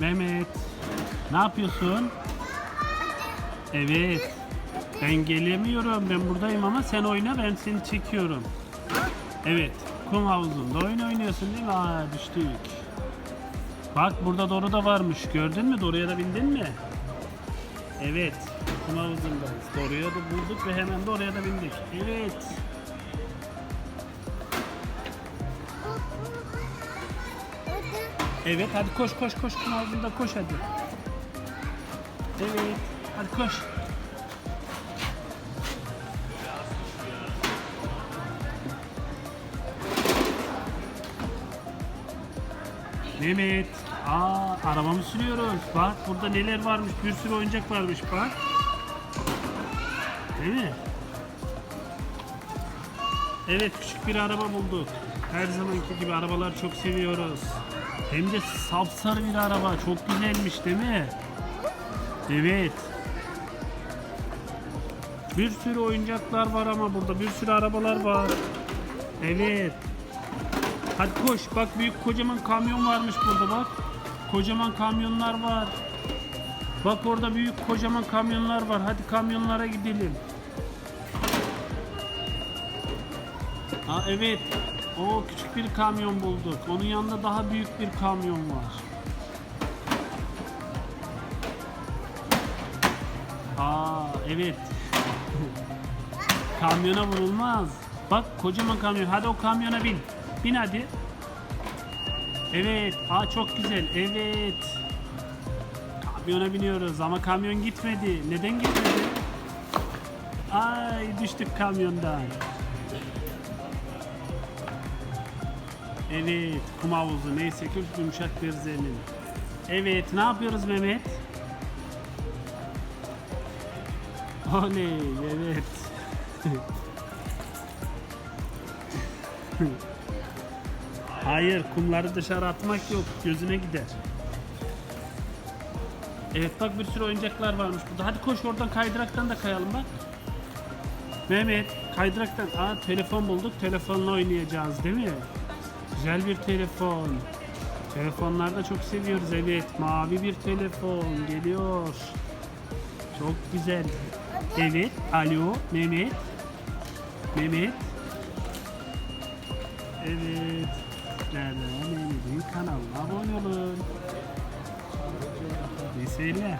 Mehmet. Ne yapıyorsun? Evet. Ben gelemiyorum. Ben buradayım ama sen oyna ben seni çekiyorum. Evet. Kum havuzunda oyun oynuyorsun değil mi? Aa düştük. Bak burada Doru da varmış. Gördün mü? Doru'ya da bindin mi? Evet. Kum havuzundayız. Doru'ya da bulduk ve hemen de da bindik. Evet. Evet hadi koş koş koş kum havuzunda koş hadi. Evet. Hadi koş. Mehmet. Aa arabamı sürüyoruz. Bak burada neler varmış. Bir sürü oyuncak varmış bak. Değil mi? Evet küçük bir araba bulduk. Her zamanki gibi arabalar çok seviyoruz. Hem de sapsarı bir araba. Çok güzelmiş değil mi? Evet. Bir sürü oyuncaklar var ama burada. Bir sürü arabalar var. Evet. Hadi koş. Bak büyük kocaman kamyon varmış burada bak. Kocaman kamyonlar var. Bak orada büyük kocaman kamyonlar var. Hadi kamyonlara gidelim. Aa evet. O küçük bir kamyon bulduk. Onun yanında daha büyük bir kamyon var. Aa evet. Kamyona vurulmaz. Bak kocaman kamyon. Hadi o kamyona bin. Bin hadi. Evet. Aa çok güzel. Evet. Kamyona biniyoruz ama kamyon gitmedi. Neden gitmedi? Ay düştük kamyondan. Evet, kum havuzu. Neyse ki yumuşak bir zemin. Evet, ne yapıyoruz Mehmet? Oley, evet. Hayır, kumları dışarı atmak yok. Gözüne gider. Evet bak bir sürü oyuncaklar varmış burada. Hadi koş oradan kaydıraktan da kayalım bak. Mehmet kaydıraktan. Aa telefon bulduk. Telefonla oynayacağız değil mi? Güzel bir telefon. Telefonları da çok seviyoruz evet. Mavi bir telefon geliyor. Çok güzel. Evet. Alo Mehmet. Mehmet. Evet. Nerede? Mehmet'in kanalına abone olun. Seyirler.